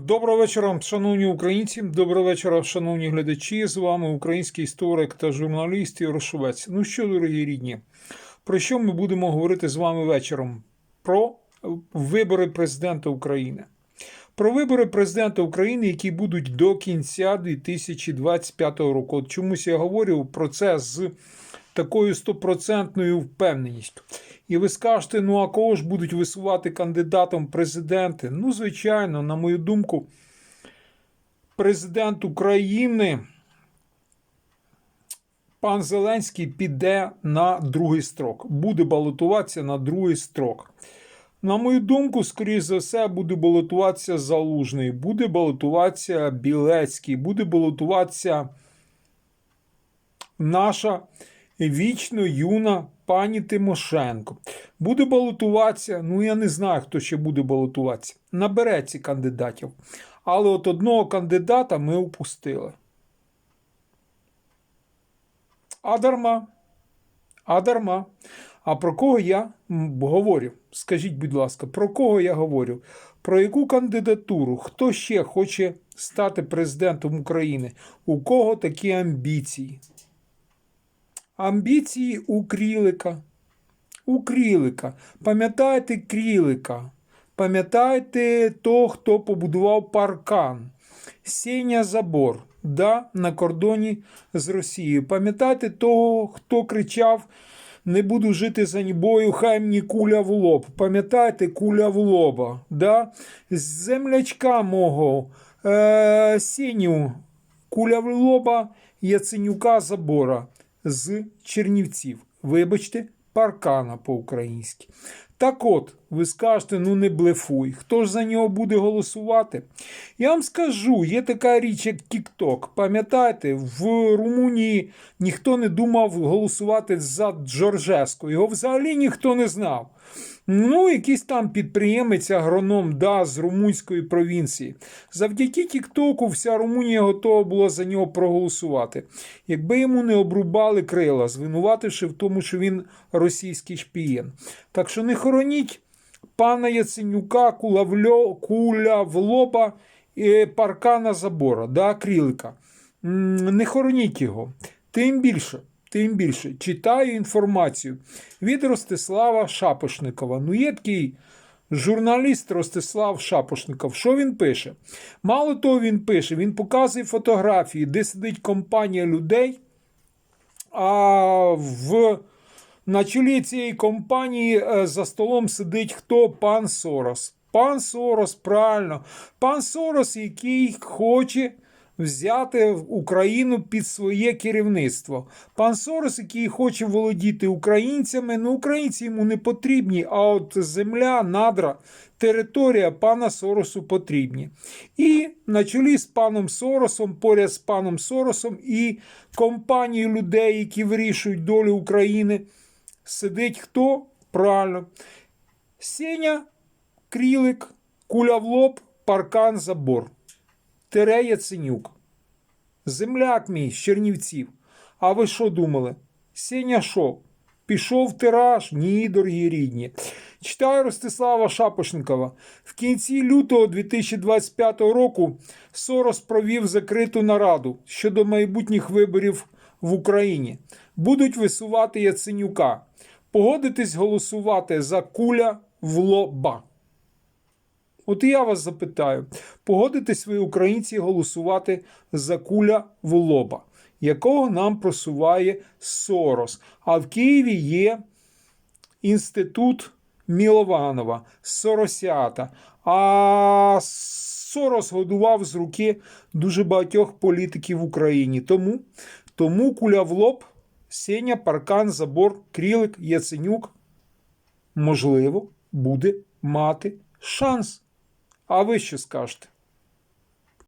Доброго вечора, шановні українці. Доброго вечора, шановні глядачі. З вами український історик та журналіст Ігор Шовець. Ну що, дорогі рідні, про що ми будемо говорити з вами вечором? Про вибори президента України. Про вибори президента України, які будуть до кінця 2025 року. От чомусь я говорю про це з такою стопроцентною впевненістю. І ви скажете, ну а кого ж будуть висувати кандидатом президенти? Ну, звичайно, на мою думку, президент України. Пан Зеленський піде на другий строк, буде балотуватися на другий строк. На мою думку, скоріш за все, буде балотуватися Залужний, буде балотуватися Білецький, буде балотуватися наша вічно юна пані Тимошенко. Буде балотуватися, ну я не знаю, хто ще буде балотуватися. Набереться кандидатів. Але от одного кандидата ми упустили. А дарма. А дарма. А про кого я говорю? Скажіть, будь ласка, про кого я говорю? Про яку кандидатуру? Хто ще хоче стати президентом України? У кого такі амбіції? Амбіції у Крілика. У Крілика. Пам'ятаєте Крілика? Пам'ятаєте того, хто побудував паркан? Сеня Забор да, на кордоні з Росією. Пам'ятаєте того, хто кричав: Не буду жити за нібою, хай мені куля в лоб. Пам'ятаєте, куля в лоба. Да? Землячка мого е, Сеню, куля в лоба Яценюка Забора з Чернівців. Вибачте, паркана по-українськи. Так от, ви скажете, ну не блефуй, хто ж за нього буде голосувати? Я вам скажу, є така річ, як Тікток. Пам'ятаєте, в Румунії ніхто не думав голосувати за Джорджеску. Його взагалі ніхто не знав. Ну, якийсь там підприємець, агроном да, з румунської провінції. Завдяки Тіктоку вся Румунія готова була за нього проголосувати. Якби йому не обрубали крила, звинувативши в тому, що він російський шпієн. Так що не хороніть пана Яценюка, кула в, льо, куля в лоба, і паркана забора, да, крілика. Не хороніть його. Тим більше. Тим більше читаю інформацію від Ростислава Шапошникова. Ну, є такий журналіст Ростислав Шапошников. Що він пише? Мало того, він пише, він показує фотографії, де сидить компанія людей, а в, на чолі цієї компанії е, за столом сидить хто? Пан Сорос. Пан Сорос, правильно. Пан Сорос, який хоче взяти Україну під своє керівництво. Пан Сорос, який хоче володіти українцями, ну українці йому не потрібні, а от земля, надра, територія пана Соросу потрібні. І на чолі з паном Соросом, поряд з паном Соросом і компанією людей, які вирішують долю України, сидить хто? Правильно. Сеня, крілик, куля в лоб, паркан, забор. Тере Яценюк. Земляк мій з Чернівців. А ви що думали? Сеня що? Пішов тираж? Ні, дорогі рідні. Читаю Ростислава Шапошникова. В кінці лютого 2025 року Сорос провів закриту нараду щодо майбутніх виборів в Україні. Будуть висувати Яценюка. Погодитись голосувати за куля в лоба. От і я вас запитаю: погодитесь ви, українці, голосувати за куля в лоба, якого нам просуває Сорос. А в Києві є інститут Мілованова, Соросята. А Сорос годував з руки дуже багатьох політиків в Україні. Тому, тому куля в лоб, Сеня, Паркан, Забор, Крілик, Яценюк, можливо, буде мати шанс. А ви що скажете?